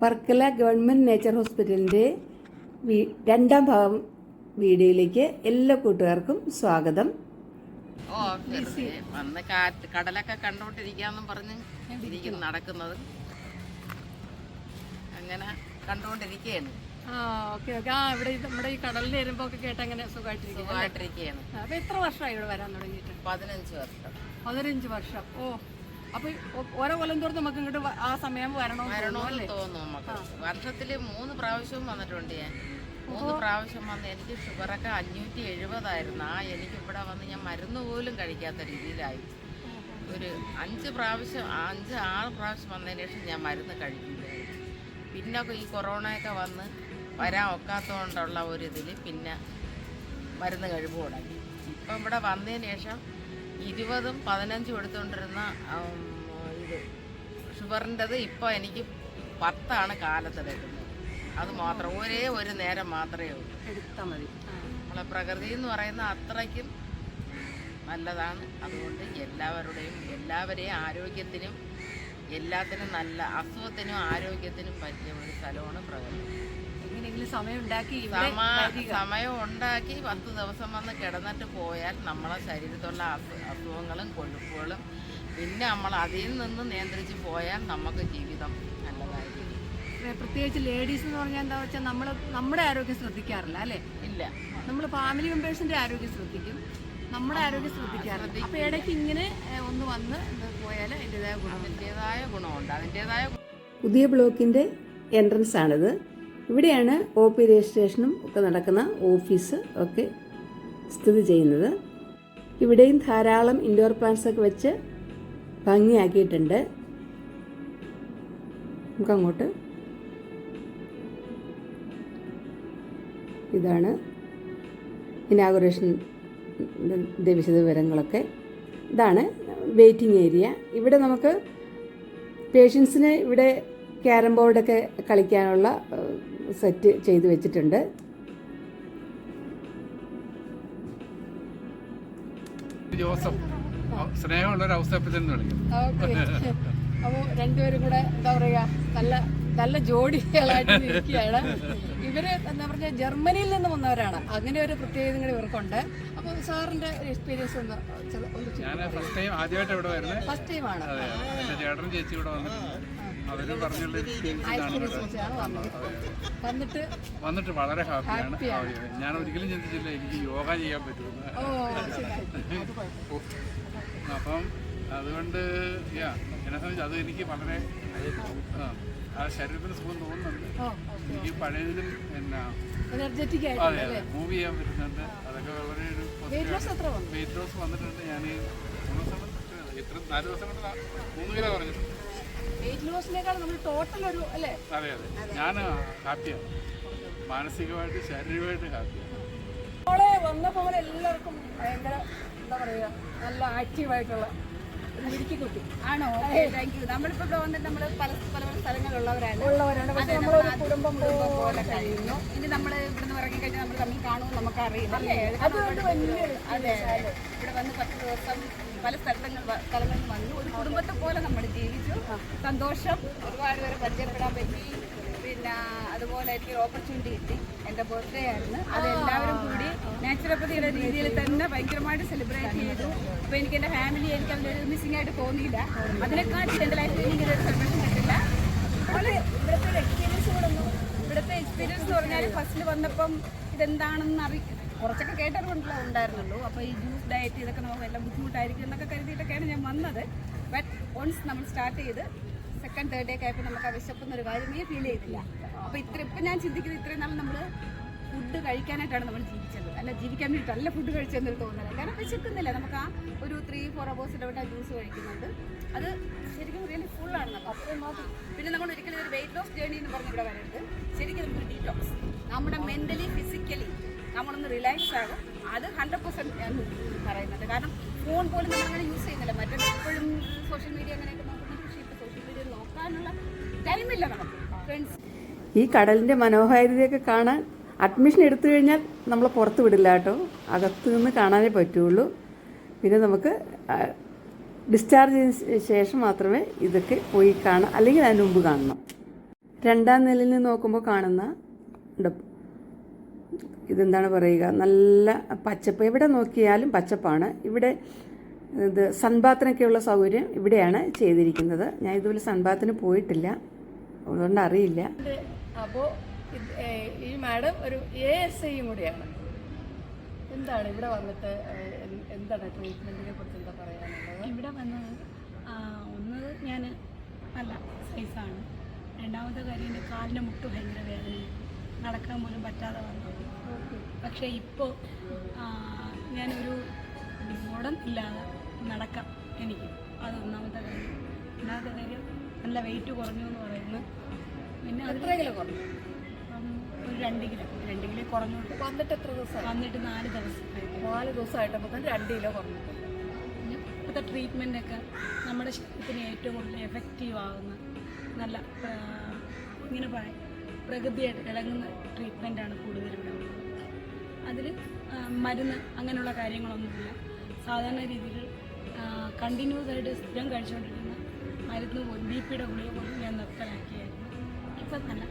Varkala government nature ഹോസ്പിറ്റലിന്റെ വീ- രണ്ടാം ഭാഗം വീഡിയോയിലേക്ക് എല്ലാ കൂട്ടുകാർക്കും സ്വാഗതം. വന്ന് കാറ്റ് കടലൊക്കെ കണ്ടോണ്ടിരിക്കാന്നും പറഞ്ഞ് ഇരിക്കും നടക്കുന്നത്. അങ്ങനെ കണ്ടോണ്ടിരിക്കുകയാണ് ആ ഓക്കെ ഓക്കെ. ആ ഇവിടെ ഇത് നമ്മുടെ ഈ കടലിൽ വരുമ്പോ ഒക്കെ കേട്ട് അങ്ങനെ സുഖമായിട്ടിരിക്കും സുഖമായിട്ടിരിക്കുകയാണ് അപ്പൊ എത്ര വർഷമായി ഇവിടെ വരാൻ തുടങ്ങിയിട്ട്? പതിനഞ്ച് വർഷം. പതിനഞ്ച് വർഷം. ഓ അപ്പൊ ഓരോ കൊല്ലം തോറും നമുക്ക് ഇങ്ങോട്ട് ആ സമയം വരണോ വരണമെന്ന് തോന്നുന്നു നമുക്ക്. വർഷത്തിൽ മൂന്ന് പ്രാവശ്യവും വന്നിട്ടുണ്ട് ഞാൻ. മൂന്ന് പ്രാവശ്യം വന്ന് എനിക്ക് ഷുഗറൊക്കെ അഞ്ഞൂറ്റി എഴുപതായിരുന്നു. ആ എനിക്ക് ഇവിടെ വന്ന് ഞാൻ മരുന്ന് പോലും കഴിക്കാത്ത രീതിയിലായി. ഒരു അഞ്ച് പ്രാവശ്യം അഞ്ച് ആറ് പ്രാവശ്യം വന്നതിന് ശേഷം ഞാൻ മരുന്ന് കഴിക്കുന്നു പിന്നെ ഈ കൊറോണയൊക്കെ വന്ന് വരാൻ ഒക്കാത്തതുകൊണ്ടുള്ള ഒരിതിൽ പിന്നെ മരുന്ന് കഴിവ് തുടങ്ങി ഇപ്പം ഇവിടെ വന്നതിന് ശേഷം ഇരുപതും പതിനഞ്ചും എടുത്തുകൊണ്ടിരുന്ന ഇത് ഷുഗറിന്റെത് ഇപ്പോൾ എനിക്ക് പത്താണ് കാലത്തെടുക്കുന്നത് അത് മാത്രം ഒരേ ഒരു നേരം മാത്രമേ ഉള്ളൂ. എടുത്താൽ മതി. നമ്മളെ പ്രകൃതി എന്ന് പറയുന്ന അത്രയ്ക്കും നല്ലതാണ്. അതുകൊണ്ട് എല്ലാവരുടെയും എല്ലാവരെയും ആരോഗ്യത്തിനും എല്ലാത്തിനും നല്ല അസുഖത്തിനും ആരോഗ്യത്തിനും പറ്റിയ ഒരു സ്ഥലമാണ് പ്രകൃതി. സമയം ഉണ്ടാക്കി സമയം ഉണ്ടാക്കി പത്ത് ദിവസം വന്ന് കിടന്നിട്ട് പോയാൽ നമ്മളെ ശരീരത്തുള്ള അസു അസുഖങ്ങളും കൊഴുപ്പുകളും പിന്നെ നമ്മൾ അതിൽ നിന്ന് നിയന്ത്രിച്ച് പോയാൽ നമുക്ക് ജീവിതം നല്ലതായിരിക്കും. പ്രത്യേകിച്ച് ലേഡീസ് എന്ന് പറഞ്ഞാൽ എന്താ വെച്ചാൽ നമ്മൾ നമ്മുടെ ആരോഗ്യം ശ്രദ്ധിക്കാറില്ല അല്ലേ? ഇല്ല. നമ്മൾ ഫാമിലി മെമ്പേഴ്സിന്റെ ആരോഗ്യം ശ്രദ്ധിക്കും. നമ്മുടെ ആരോഗ്യം ശ്രദ്ധിക്കാറില്ല. അപ്പൊ ഇടയ്ക്ക് ഇങ്ങനെ ഒന്ന് വന്ന് പോയാൽ അതിന്റെതായ ഗുണം. അതിന്റെതായ ഗുണമുണ്ട്. അതിന്റെതായ പുതിയ ബ്ലോക്കിന്റെ എൻട്രൻസ് ആണിത്. ഇവിടെയാണ് ഒ പി രജിസ്ട്രേഷനും ഒക്കെ നടക്കുന്ന ഓഫീസ് ഒക്കെ സ്ഥിതി ചെയ്യുന്നത്. ഇവിടെയും ധാരാളം ഇൻഡോർ പ്ലാന്റ്സ് ഒക്കെ വെച്ച് ഭംഗിയാക്കിയിട്ടുണ്ട്. നമുക്കങ്ങോട്ട് ഇതാണ് ഇനാഗുറേഷൻ വിശദ വിവരങ്ങളൊക്കെ ഇതാണ് വെയിറ്റിംഗ് ഏരിയ ഇവിടെ നമുക്ക് പേഷ്യൻസിന് ഇവിടെ ക്യാരം ബോർഡൊക്കെ കളിക്കാനുള്ള സെറ്റ് ചെയ്ത് വെച്ചിട്ടുണ്ട്. ജോസഫ് സ്നേഹമുള്ള ഒരു ഔസേപ്പച്ചൻ എന്ന് വിളിക്കും. ഓക്കെ. അപ്പോൾ രണ്ടുപേരും കൂടെ എന്താ പറയുക നല്ല നല്ല ജോഡികളായിട്ട് ഇരിക്കുകയാണ്. ഇവർ എന്താ പറഞ്ഞാൽ ജർമ്മനിയിൽ നിന്ന് വന്നവരാണ്. അങ്ങനെ ഒരു പ്രത്യേകത കൂടി ഇവർക്കുണ്ട്. അപ്പൊ സാറിന്റെ എക്സ്പീരിയൻസ് ഒന്ന് ഫസ്റ്റ് ടൈം ആദ്യമായിട്ട് ഇവിടെ വരുന്നത് ഫസ്റ്റ് അതെ എന്റെ ചേട്ടനും ചേച്ചി ഇവിടെ അവരും പറഞ്ഞുള്ള വന്നിട്ട് വന്നിട്ട് വളരെ ഹാപ്പിയാണ് ഞാൻ ഒരിക്കലും ചിന്തിച്ചില്ല എനിക്ക് യോഗ ചെയ്യാൻ പറ്റുമെന്ന്. അപ്പം അതുകൊണ്ട് യാ എന്നെ സംബന്ധിച്ച് അത് എനിക്ക് വളരെ ആ ശരീരത്തിന് സുഖം തോന്നുന്നുണ്ട്. ഓ എനിക്ക് പഴയതിലും എന്നാ എനർജറ്റിക് അതെ അതെ മൂവ് ചെയ്യാൻ പറ്റുന്നുണ്ട് അതൊക്കെ വളരെ ഒരു വെയിറ്റ് ലോസ് എത്ര വന്നു? വെയിറ്റ് ലോസ് വന്നിട്ടുണ്ട്. ഞാൻ ഈ ഇത്ര നാല് ദിവസം കൊണ്ട് മൂന്ന് കിലോ പറഞ്ഞിട്ടുണ്ട് വെയിറ്റ് ലോസിനേക്കാൾ നമ്മൾ ടോട്ടൽ ഒരു അല്ലേ? അതെ അതെ. ഞാൻ ഹാപ്പിയാണ് മാനസികമായിട്ട് ശാരീരികമായിട്ട് ഹാപ്പിയാണ് മോളെ വന്നപ്പോൾ എല്ലാവർക്കും ഭയങ്കര എന്താ പറയുക നല്ല ആക്റ്റീവായിട്ടുള്ള ഒരു മിടുക്കി കുട്ടി. ആണോ? താങ്ക് യു നമ്മളിപ്പോ ഇവിടെ വന്നിട്ട് നമ്മൾ പല പല പല സ്ഥലങ്ങളിലുള്ളവരാണ്. ഉള്ളവരാണ്. പക്ഷെ നമ്മളൊരു കുടുംബം പോലെ കഴിയുന്നു. ഇനി നമ്മൾ ഇവിടുന്ന് ഇറങ്ങി കഴിഞ്ഞാൽ നമ്മൾ തമ്മിൽ കാണുമെന്ന് നമുക്ക് അറിയില്ല അല്ലേ? അതുകൊണ്ട് വലിയ അതെ. ഇവിടെ വന്ന് പത്ത് ദിവസം പല സ്ഥലങ്ങൾ സ്ഥലങ്ങളിൽ വന്നു. ഒരു കുടുംബത്തെ പോലെ നമ്മൾ ജീവിച്ചു. സന്തോഷം. ഒരുപാട് പേരെ പരിചയപ്പെടാൻ പറ്റി. പിന്നെ അതുപോലെ എനിക്ക് ഓപ്പർച്യൂണിറ്റി കിട്ടി. എന്റെ ബർത്ത്ഡേ ആയിരുന്നു. അത് എല്ലാവരും കൂടി നാച്ചുറോപ്പതിയുടെ രീതിയിൽ തന്നെ ഭയങ്കരമായിട്ട് സെലിബ്രേറ്റ് ചെയ്തു. അപ്പോൾ എനിക്ക് എന്റെ ഫാമിലി എനിക്ക് അതിലൊരു മിസ്സിംഗ് ആയിട്ട് തോന്നിയില്ല. അതിനെക്കാട്ടി എന്റെ ലൈഫിൽ എനിക്കൊരു സെലിബ്രേഷൻ കിട്ടില്ല. ഇവിടുത്തെ ഒരു എക്സ്പീരിയൻസ് കൂടെ ഒന്ന് എക്സ്പീരിയൻസ് എന്ന് പറഞ്ഞാൽ ഫസ്റ്റിൽ ഇതെന്താണെന്ന് അറി കുറച്ചൊക്കെ കേട്ടറിവുണ്ടല്ലോ ഉണ്ടായിരുന്നുള്ളൂ. അപ്പോൾ ഈ ജ്യൂസ് ഡയറ്റ് ഇതൊക്കെ നമുക്ക് എല്ലാം ബുദ്ധിമുട്ടായിരിക്കും എന്നൊക്കെ കരുതിയിട്ടൊക്കെയാണ് ഞാൻ വന്നത്. ബട്ട് വൺസ് നമ്മൾ സ്റ്റാർട്ട് ചെയ്ത് സെക്കൻഡ് തേർഡ് ഡേ ഒക്കെ ആയപ്പോൾ നമുക്ക് ആ വിശക്കുന്ന ഒരു കാര്യമേ ഫീൽ ചെയ്തില്ല. അപ്പോൾ ഇത്ര ഇപ്പം ഞാൻ ചിന്തിക്കുന്നത് ഇത്രയും നാൾ നമ്മൾ ഫുഡ് കഴിക്കാനായിട്ടാണ് നമ്മൾ ജീവിച്ചത്. അല്ല ജീവിക്കാൻ വേണ്ടിയിട്ടല്ല ഫുഡ് കഴിച്ചെന്നൊരു തോന്നുന്നില്ല കാരണം വിശക്കുന്നില്ല. നമുക്ക് ആ ഒരു ത്രീ ഫോർ അവേഴ്സ് ഇടവിട്ട് ആ ജ്യൂസ് കഴിക്കുന്നുണ്ട്. അത് ശരിക്കും റിയലി ഫുള്ളാണ് നമുക്ക് അത്രയും മതി പിന്നെ നമ്മൾ ഒരിക്കലും ഒരു വെയിറ്റ് ലോസ് ജേണി എന്ന് പറഞ്ഞ് ഇവിടെ വരരുത്. ശരിക്കും നമുക്ക് ഡീറ്റോക്സ് നമ്മുടെ മെന്റലി ഫിസിക്കലി നമ്മളൊന്ന് റിലാക്സ് ആകും. അത് ഹൺഡ്രഡ് പെർസെന്റ് ഞാൻ പറയുന്നത് കാരണം ഫോൺ പോലും നമ്മളങ്ങനെ യൂസ് ചെയ്യുന്നില്ല. മറ്റേ എപ്പോഴും സോഷ്യൽ മീഡിയ അങ്ങനെയൊക്കെ നോക്കുന്നത് പക്ഷേ ഇപ്പോൾ സോഷ്യൽ മീഡിയ നോക്കാനുള്ള ടൈമില്ല നമുക്ക്. ഫ്രണ്ട്സ് ഈ കടലിന്റെ മനോഹാരിതയൊക്കെ കാണാൻ അഡ്മിഷൻ എടുത്തു കഴിഞ്ഞാൽ നമ്മൾ പുറത്ത് വിടില്ല കേട്ടോ. അകത്ത് നിന്ന് കാണാനേ പറ്റുള്ളൂ. പിന്നെ നമുക്ക് ഡിസ്ചാർജ് ചെയ്തതിന് ശേഷം മാത്രമേ ഇതൊക്കെ പോയി കാണാം അല്ലെങ്കിൽ അതിന് മുമ്പ് കാണണം. രണ്ടാം നിലയിൽ നിന്ന് നോക്കുമ്പോൾ കാണുന്ന ഇതെന്താണ് പറയുക? നല്ല പച്ചപ്പ്. എവിടെ നോക്കിയാലും പച്ചപ്പാണ്. ഇവിടെ ഇത് സൺബാത്തിനൊക്കെയുള്ള സൗകര്യം ഇവിടെയാണ് ചെയ്തിരിക്കുന്നത്. ഞാൻ ഇതുപോലെ സൺബാത്തിന് പോയിട്ടില്ല. അതുകൊണ്ട് അറിയില്ല. അപ്പോൾ ഈ മാഡം ഒരു എ എസ് ഐയും കൂടിയാണ്. എന്താണ് ഇവിടെ വന്നിട്ട് എന്താണ് ട്രീറ്റ്മെന്റിനെ കുറിച്ച് എന്താ പറയാനുള്ളത്? ഇവിടെ വന്നത് ഒന്ന് ഞാൻ നല്ല സൈസാണ് രണ്ടാമത്തെ കാര്യം എന്റെ കാലിന്റെ മുട്ട് ഭയങ്കര വേദനയും. നടക്കാൻ പോലും പറ്റാതെ വന്നു. പക്ഷേ ഇപ്പോൾ ഞാനൊരു ബോധം ഇല്ലാതെ നടക്കാം എനിക്ക്. അത് ഒന്നാമത്തെ കാര്യം. രണ്ടാമത്തെ കാര്യം നല്ല വെയിറ്റ് കുറഞ്ഞു എന്ന് പറയുന്നു. പിന്നെ അത്രയെങ്കിലും കിലോ കുറഞ്ഞു. ഒരു രണ്ട് കിലോ രണ്ട് കിലോ കുറഞ്ഞു വന്നിട്ട് എത്ര ദിവസം? വന്നിട്ട് നാല് ദിവസം. നാല് ദിവസമായിട്ടപ്പോൾ തന്നെ രണ്ട് കിലോ കുറഞ്ഞു. പിന്നെ ഇപ്പോഴത്തെ ട്രീറ്റ്മെന്റൊക്കെ നമ്മുടെ ശരീരത്തിന് ഏറ്റവും കൂടുതൽ എഫക്റ്റീവ് ആകുന്ന നല്ല ഇങ്ങനെ പറയാം പ്രകൃതിയായിട്ട് ഇളങ്ങുന്ന ട്രീറ്റ്മെന്റാണ് കൂടുതലും ഇവിടെ ഉള്ളത് അതിൽ മരുന്ന് അങ്ങനെയുള്ള കാര്യങ്ങളൊന്നുമില്ല. സാധാരണ രീതിയിൽ കണ്ടിന്യൂസ് ആയിട്ട് സ്ഥിരം കഴിച്ചുകൊണ്ടിരുന്ന മരുന്ന് പോലും ബി പിയുടെ ഗുളിക പോലും ഞാൻ നിർത്തലാക്കിയായിരുന്നു. ഇപ്പം നല്ല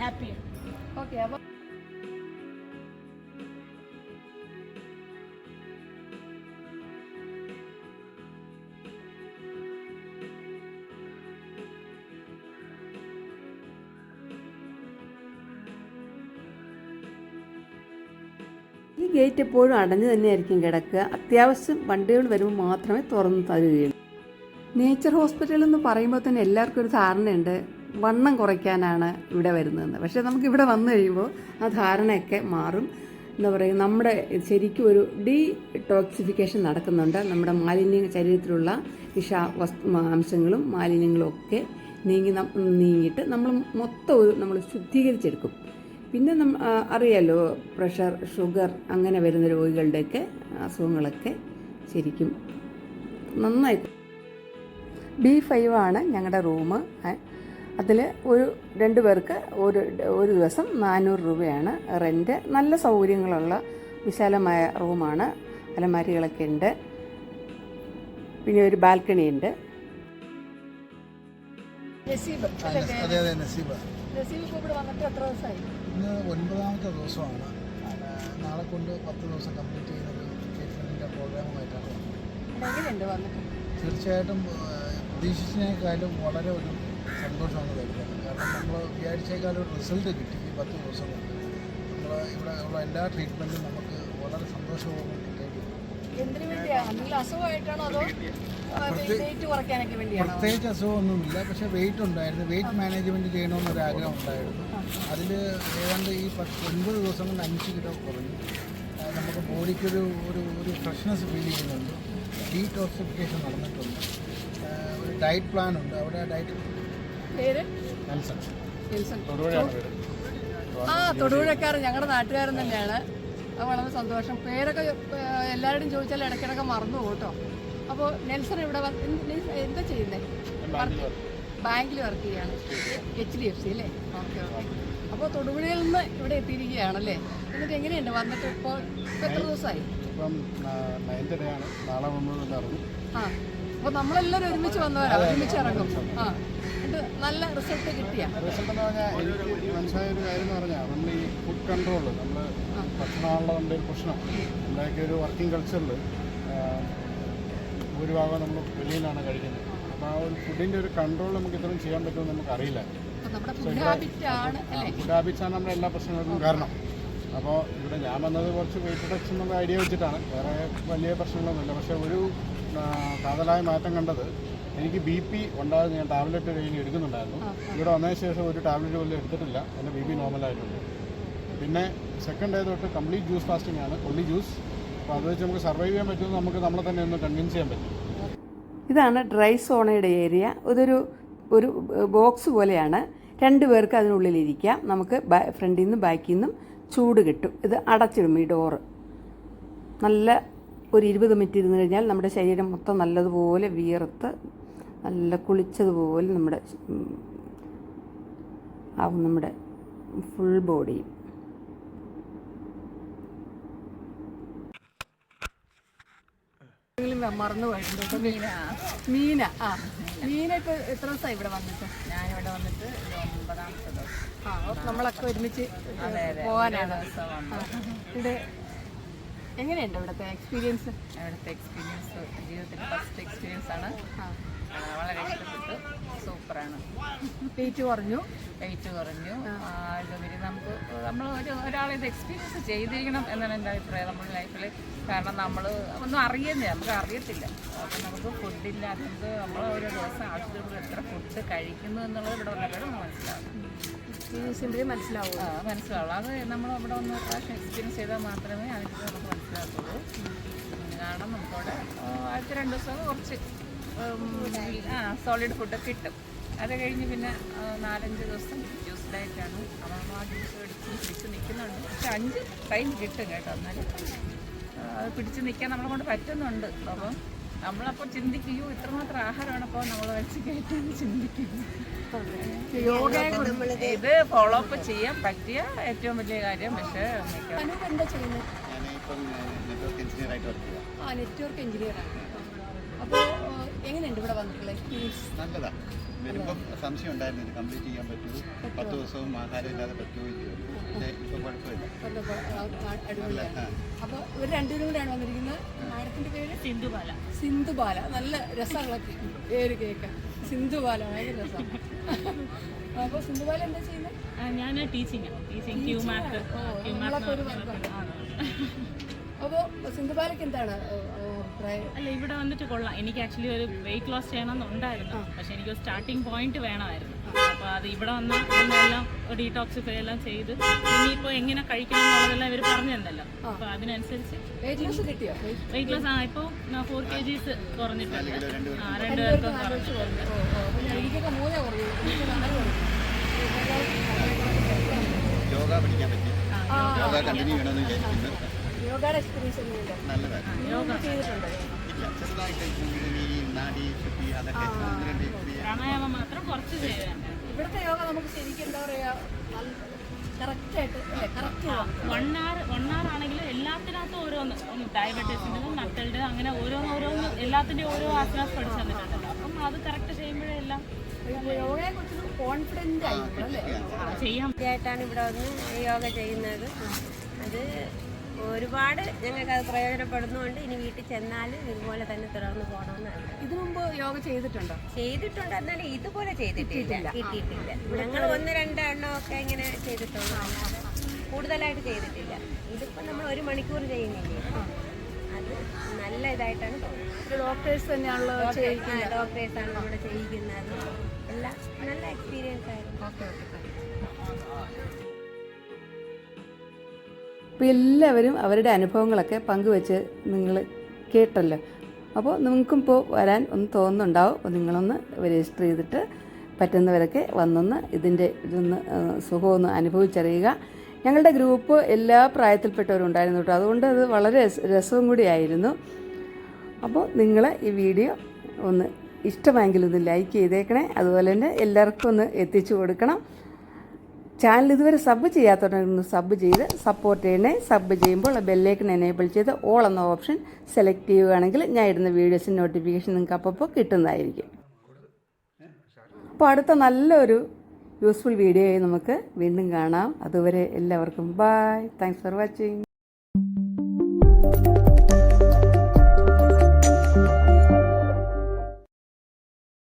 ഹാപ്പിയാണ് ഓക്കെ അപ്പോൾ ഈ ഗേറ്റ് എപ്പോഴും അടഞ്ഞു തന്നെയായിരിക്കും കിടക്കുക. അത്യാവശ്യം വണ്ടികൾ വരുമ്പോൾ മാത്രമേ തുറന്ന് തരുകയുള്ളൂ. നേച്ചർ ഹോസ്പിറ്റൽ എന്ന് പറയുമ്പോൾ തന്നെ എല്ലാവർക്കും ഒരു ധാരണയുണ്ട്. വണ്ണം കുറയ്ക്കാനാണ് ഇവിടെ വരുന്നതെന്ന്. പക്ഷേ നമുക്ക് ഇവിടെ വന്നു കഴിയുമ്പോൾ ആ ധാരണയൊക്കെ മാറും. എന്താ പറയുക നമ്മുടെ ശരിക്കും ഒരു ഡീടോക്സിഫിക്കേഷൻ നടക്കുന്നുണ്ട്. നമ്മുടെ മാലിന്യ ശരീരത്തിലുള്ള വിഷ വസ്തു അംശങ്ങളും മാലിന്യങ്ങളും ഒക്കെ നീങ്ങി നീങ്ങിയിട്ട് നമ്മൾ മൊത്തം ഒരു നമ്മൾ ശുദ്ധീകരിച്ചെടുക്കും. പിന്നെ നമ്മ അറിയാലോ പ്രഷർ ഷുഗർ അങ്ങനെ വരുന്ന രോഗികളുടെയൊക്കെ അസുഖങ്ങളൊക്കെ ശരിക്കും നന്നായി. ബി ഫൈവ് ആണ് ഞങ്ങളുടെ റൂം. അതിൽ ഒരു രണ്ട് പേർക്ക് ഒരു ഒരു ദിവസം നാനൂറ് രൂപയാണ് റെന്റ് നല്ല സൗകര്യങ്ങളുള്ള വിശാലമായ റൂമാണ്. അലമാരികളൊക്കെ ഉണ്ട്. പിന്നെ ഒരു ബാൽക്കണി ഉണ്ട്. ഇന്ന് ഒൻപതാമത്തെ ദിവസമാണ്. നാളെ കൊണ്ട് പത്ത് ദിവസം കംപ്ലീറ്റ് ചെയ്യുന്ന ഒരു ട്രീറ്റ്മെന്റിന്റെ പ്രോഗ്രാമുമായിട്ടാണ് തീർച്ചയായിട്ടും പ്രതീക്ഷിച്ചതിനേക്കാളും വളരെ ഒരു സന്തോഷമാണ് കഴിക്കുന്നത് കാരണം നമ്മൾ വിചാരിച്ചേക്കാളും ഒരു റിസൾട്ട് കിട്ടി. ഈ പത്ത് ദിവസം കൊണ്ട്. നമ്മൾ ഇവിടെ ഉള്ള എല്ലാ ട്രീറ്റ്മെന്റും നമുക്ക് വളരെ സന്തോഷപൂർവം വേണ്ടിയാണോ? പ്രത്യേകിച്ച് അസുഖമൊന്നുമില്ല. പക്ഷെ വെയിറ്റ് ഉണ്ടായിരുന്നു. വെയിറ്റ് മാനേജ്മെന്റ് ചെയ്യണമെന്നൊരു ആഗ്രഹം ഉണ്ടായിരുന്നു. അതിൽ ഏതാണ്ട് ഈ പത്ത് ഒൻപത് ദിവസം കൊണ്ട് അഞ്ച് കിലോ കുറഞ്ഞു. നമുക്ക് ബോഡിക്കൊരു ഒരു ഒരു ഫ്രഷ്നെസ് ഫീൽ ചെയ്യുന്നുണ്ട്. ഡീടോക്സിഫിക്കേഷൻ നടന്നിട്ടുണ്ട്. ഒരു ഡയറ്റ് പ്ലാൻ ഉണ്ട്. അവിടെ ഡയറ്റ് പേര്? ആ തൊടുപുഴക്കാർ ഞങ്ങളുടെ നാട്ടുകാരൻ തന്നെയാണ്. അത് വളരെ സന്തോഷം. പേരൊക്കെ എല്ലാവരും ചോദിച്ചാൽ ഇടയ്ക്കിടയ്ക്ക് മറന്നു പോട്ടോ അപ്പോൾ നെൽസൺ ഇവിടെ എന്താ ചെയ്യുന്നേ? ബാങ്കിൽ വർക്ക് ചെയ്യാണ് എച്ച് ഡി എഫ് സി അല്ലേ? Okay okay. അപ്പോൾ തൊടുപുഴയിൽ നിന്ന് ഇവിടെ എത്തിയിരിക്കുകയാണല്ലേ? എന്നിട്ട് എങ്ങനെയുണ്ട്? വന്നിട്ട് ഇപ്പോൾ എത്ര ദിവസമായി ആ അപ്പോൾ നമ്മളെല്ലാവരും ഒരുമിച്ച് വന്നവരാ? ഒരുമിച്ച് ഇറങ്ങും. ആ. നല്ല റിസൾട്ട് കിട്ടിയ. റിസൾട്ട് എന്ന് പറഞ്ഞാൽ എനിക്ക് മനസ്സിലായ ഒരു കാര്യം എന്ന് പറഞ്ഞാൽ നമ്മൾ ഈ ഫുഡ് കൺട്രോൾ നമ്മൾ ഭക്ഷണമാണല്ലോ നമ്മുടെ ഒരു പ്രശ്നം. നമ്മുടെയൊക്കെ ഒരു വർക്കിംഗ് കൾച്ചറിൽ ഭൂരിഭാഗം നമ്മൾ വെളിയിലാണ് കഴിക്കുന്നത്. അപ്പോൾ ആ ഒരു ഫുഡിന്റെ ഒരു കൺട്രോൾ നമുക്ക് ഇത്രയും ചെയ്യാൻ പറ്റുമെന്ന് നമുക്കറിയില്ല. ഫുഡ് ഹാബിറ്റ്സാണ് നമ്മുടെ എല്ലാ പ്രശ്നങ്ങൾക്കും കാരണം. അപ്പോൾ ഇവിടെ ഞാൻ വന്നത് കുറച്ച് വെയിറ്റ് റിഡക്ഷൻ എന്നുള്ള ഐഡിയ വെച്ചിട്ടാണ്. വേറെ വലിയ പ്രശ്നങ്ങളൊന്നുമില്ല. പക്ഷേ ഒരു കാതലായ മാറ്റം കണ്ടത് എനിക്ക് ബി പി ഉണ്ടായിരുന്നു ഞാൻ ടാബ്ലറ്റ് കഴിഞ്ഞ് എടുക്കുന്നുണ്ടായിരുന്നു. ഇവിടെ വന്നതിന് ശേഷം ഒരു ടാബ്ലറ്റ് പോലും എടുത്തിട്ടില്ല. എന്റെ ബി പി നോർമലായിട്ടുണ്ട് പിന്നെ സെക്കൻഡ് ഡേ തൊട്ട് കംപ്ലീറ്റ് ജ്യൂസ് ഫാസ്റ്റിംഗ് ആണ്. ഒള്ളി ജ്യൂസ് അപ്പോൾ അത് വെച്ച് നമുക്ക് സർവൈവ് ചെയ്യാൻ പറ്റുമെന്ന് നമുക്ക് നമ്മളെ തന്നെ ഒന്ന് കൺവിൻസ് ചെയ്യാൻ പറ്റും. ഇതാണ് ഡ്രൈ സോണയുടെ ഏരിയ ഇതൊരു ഒരു ബോക്സ് പോലെയാണ്. രണ്ട് പേർക്ക് അതിനുള്ളിലിരിക്കാം നമുക്ക് ഫ്രണ്ടിൽ നിന്നും ബാക്കിൽ നിന്നും ചൂട് കിട്ടും. ഇത് അടച്ചിടും ഈ ഡോറ് നല്ല ഒരു ഇരുപത് മിനിറ്റ് ഇരുന്ന് കഴിഞ്ഞാൽ നമ്മുടെ ശരീരം മൊത്തം നല്ലതുപോലെ വിയർത്ത് നല്ല കുളിച്ചതുപോലെ നമ്മുടെ ആവും നമ്മുടെ ഫുൾ ബോഡിയും മറന്നു പോയിട്ടുണ്ട്. കേട്ടോ. മീന ആ മീന ഇപ്പൊ എത്ര ദിവസമായി ഇവിടെ വന്നിട്ട്? ഞാനിവിടെ വന്നിട്ട് ആ നമ്മളൊക്കെ ഒരുമിച്ച് പോകാനാണ്. ഇവിടെ എങ്ങനെയുണ്ട് ഇവിടുത്തെ എക്സ്പീരിയൻസ് അവിടുത്തെ എക്സ്പീരിയൻസ് ജീവിതത്തിൽ ഫസ്റ്റ് എക്സ്പീരിയൻസ് ആണ്. ആ, വളരെ ഇഷ്ടപ്പെട്ടു സൂപ്പറാണ് വെയിറ്റ് കുറഞ്ഞു. വെയിറ്റ് കുറഞ്ഞു അതിലുപരി നമുക്ക് നമ്മൾ ഒരു ഒരാളെ ഇത് എക്സ്പീരിയൻസ് ചെയ്തിരിക്കണം എന്നാണ് എന്റെ അഭിപ്രായം നമ്മുടെ ലൈഫിൽ കാരണം നമ്മൾ ഒന്നും അറിയുന്നില്ല നമുക്ക് അറിയത്തില്ല. അപ്പം നമുക്ക് ഫുഡില്ല അതുകൊണ്ട് നമ്മൾ ഓരോ ദിവസം ആശുപത്രിയിൽ എത്ര ഫുഡ് കഴിക്കുന്നു എന്നുള്ളത് ഇവിടെ വന്നപ്പോഴും മനസ്സിലാവും മനസ്സിലാവും മനസ്സിലാവുള്ളൂ. അത് നമ്മൾ അവിടെ ഒന്ന് പ്രാവശ്യം എക്സ്പീരിയൻസ് ചെയ്താൽ മാത്രമേ അതിന്റെ നമുക്ക് മനസ്സിലാക്കുള്ളൂ കാരണം നമുക്കവിടെ ആദ്യത്തെ രണ്ട് ദിവസം കുറച്ച്. ആ സോളിഡ് ഫുഡ് കിട്ടും. അത് കഴിഞ്ഞ് പിന്നെ നാലഞ്ച് ദിവസം ജ്യൂസ് ഡയറ്റാണ് അപ്പം ആ ജ്യൂസ് പിടിച്ച് പിടിച്ച് നിൽക്കുന്നുണ്ട്. പക്ഷെ അഞ്ച് ടൈം കിട്ടും കേട്ടോ എന്നാലും. അത് പിടിച്ച് നിൽക്കാൻ നമ്മളെ കൊണ്ട് പറ്റുന്നുണ്ട്. അപ്പം നമ്മളപ്പോൾ ചിന്തിക്കുകയോ ഇത്രമാത്രം ആഹാരമാണ് അപ്പോൾ നമ്മൾ വെച്ച് കയറ്റാൻ ചിന്തിക്കുന്നത്. ഇത് ഫോളോ അപ്പ് ചെയ്യാൻ പറ്റിയ ഏറ്റവും വലിയ കാര്യം പക്ഷേ എന്താ ചെയ്യുന്നത്? നെറ്റ്വർക്ക് എഞ്ചിനീയറായിട്ട് വർക്ക് ചെയ്യാം. ആ നെറ്റ്വർക്ക് എഞ്ചിനീയറാണ് അപ്പോൾ എങ്ങനെയുണ്ട് ഇവിടെ വന്നിട്ടുള്ള എക്സ്പീരിയൻസ് നല്ലതാ. വരുമ്പം സംശയം ഉണ്ടായിരുന്നു ഇത് കംപ്ലീറ്റ് ചെയ്യാൻ പറ്റുമോ? പത്ത് ദിവസവും ആഹാരം ഇല്ലാതെ പറ്റുമോ ഇല്ലയോ? പക്ഷേ ഇപ്പോൾ കുഴപ്പമില്ല. അപ്പോൾ ഇവർ രണ്ടുപേരും കൂടെയാണ് വന്നിരിക്കുന്നത്. മാഡത്തിന്റെ പേര്? സിന്ധുബാല. സിന്ധുബാല. നല്ല രസമുള്ള പേര് കേൾക്കാം സിന്ധുബാല ഭയങ്കര രസമാണ് അപ്പോൾ സിന്ധുബാല എന്താ ചെയ്യുന്നത് ഞാൻ ടീച്ചിങ് ടീച്ചിങ് ക്യൂ ഒരു അപ്പോൾ സിന്ധുബാലയ്ക്ക് എന്താണ്? അഭിപ്രായം അല്ല ഇവിടെ വന്നിട്ട് കൊള്ളാം. എനിക്ക് ആക്ച്വലി ഒരു വെയിറ്റ് ലോസ് ചെയ്യണമെന്നുണ്ടായിരുന്നു. പക്ഷെ എനിക്ക് സ്റ്റാർട്ടിങ് പോയിന്റ് വേണമായിരുന്നു. അപ്പോൾ അത് ഇവിടെ വന്ന് എല്ലാം ഡീടോക്സിഫൈ എല്ലാം ചെയ്ത് ഇനിയിപ്പോൾ എങ്ങനെ കഴിക്കണം എന്നുള്ളതെല്ലാം ഇവർ പറഞ്ഞു തന്നല്ലോ അപ്പോൾ അതിനനുസരിച്ച് വെയിറ്റ് ലോസ് കിട്ടിയോ? വെയിറ്റ് ലോസ് ആ ഇപ്പോൾ ഫോർ കെ ജീസ് കുറഞ്ഞിട്ടുണ്ട്. ആ രണ്ട് പേർക്കും കുറഞ്ഞു ഓ ഓ അപ്പോൾ ഞാൻ എനിക്കൊക്കെ മൂന്നേ കുറഞ്ഞു എനിക്ക് നാല് കുറഞ്ഞു യോഗ പഠിക്കാൻ പറ്റി. യോഗ കണ്ടിന്യൂ ചെയ്യണമെന്ന് വിചാരിക്കുന്നു. യോഗയുടെ എക്സ്പീരിയൻസ് പ്രാണായാമം മാത്രം കുറച്ച് ചെയ്യാൻ ഇവിടുത്തെ യോഗ നമുക്ക് ശരിക്കും എന്താ വൺ വൺ അവർ ആണെങ്കിലും എല്ലാത്തിനകത്തും ഓരോന്ന് ഡയബറ്റീസിന്റെ നട്ടലുടെ അങ്ങനെ ഓരോന്ന് ഓരോന്ന് എല്ലാത്തിന്റെ ഓരോ ആസനാസ് പഠിച്ചു തന്നിട്ടുണ്ടല്ലോ. അപ്പം അത് കറക്റ്റ് ചെയ്യുമ്പോഴെല്ലാം യോഗയെ കുറിച്ച് കോൺഫിഡന്റ് ആയിട്ടാണ് ഇവിടെ വന്ന് യോഗ ചെയ്യുന്നത്. അത് ഒരുപാട് ഞങ്ങൾക്ക് അത് പ്രയോജനപ്പെടുന്നുണ്ട്. ഇനി വീട്ടിൽ ചെന്നാലും ഇതുപോലെ തന്നെ തുടർന്ന് പോകണമെന്നാണ് ഇത് മുമ്പ് യോഗ ചെയ്തിട്ടുണ്ടോ? ചെയ്തിട്ടുണ്ട്. എന്നാലും ഇതുപോലെ ചെയ്തിട്ടില്ല. കിട്ടിയിട്ടില്ല. ഞങ്ങൾ ഒന്ന് രണ്ടെണ്ണം ഒക്കെ ഇങ്ങനെ ചെയ്തിട്ടുള്ളൂ കൂടുതലായിട്ട് ചെയ്തിട്ടില്ല. ഇതിപ്പോൾ നമ്മൾ ഒരു മണിക്കൂർ ചെയ്യുന്നില്ലേ? അത് നല്ല ഇതായിട്ടാണ് തോന്നുന്നത്. ഡോക്ടേഴ്സ് തന്നെയാണല്ലോ ഡോക്ടേഴ്സ് ഡോക്ടേഴ്സാണ് നമ്മുടെ ചെയ്യിക്കുന്നത്. എല്ലാം നല്ല എക്സ്പീരിയൻസ് ആയിരുന്നു. ഓക്കെ ഓക്കെ അപ്പോൾ എല്ലാവരും അവരുടെ അനുഭവങ്ങളൊക്കെ പങ്കുവെച്ച് നിങ്ങൾ കേട്ടല്ലോ. അപ്പോൾ നിങ്ങൾക്കും ഇപ്പോൾ വരാൻ ഒന്ന് തോന്നുന്നുണ്ടാവും. നിങ്ങളൊന്ന് രജിസ്റ്റർ ചെയ്തിട്ട് പറ്റുന്നവരൊക്കെ വന്നൊന്ന് ഇതിന്റെ ഇതൊന്ന് സുഖമൊന്ന് അനുഭവിച്ചറിയുക. ഞങ്ങളുടെ ഗ്രൂപ്പ് എല്ലാ പ്രായത്തിൽപ്പെട്ടവരും ഉണ്ടായിരുന്നു കേട്ടോ. അതുകൊണ്ട് അത് വളരെ രസ- രസവും കൂടിയായിരുന്നു അപ്പോൾ നിങ്ങൾ ഈ വീഡിയോ ഒന്ന് ഇഷ്ടമായെങ്കിൽ ഒന്ന് ലൈക്ക് ചെയ്തേക്കണേ. അതുപോലെ തന്നെ എല്ലാവർക്കും ഒന്ന് എത്തിച്ചു കൊടുക്കണം. ചാനൽ ഇതുവരെ സബ് ചെയ്യാത്തവരൊന്ന് സബ് ചെയ്ത് സപ്പോർട്ട് ചെയ്യണേ. സബ് ചെയ്യുമ്പോൾ ബെല്ലേക്കൺ എനേബിൾ ചെയ്ത് ഓൾ എന്ന ഓപ്ഷൻ സെലക്ട് ചെയ്യുകയാണെങ്കിൽ ഞാൻ ഇടുന്ന വീഡിയോസിന്റെ നോട്ടിഫിക്കേഷൻ നിങ്ങൾക്ക് അപ്പോൾ കിട്ടുന്നതായിരിക്കും. അപ്പോൾ അടുത്ത നല്ലൊരു യൂസ്ഫുൾ വീഡിയോയായി നമുക്ക് വീണ്ടും കാണാം. അതുവരെ എല്ലാവർക്കും ബായ് താങ്ക്സ് ഫോർ വാച്ചിങ്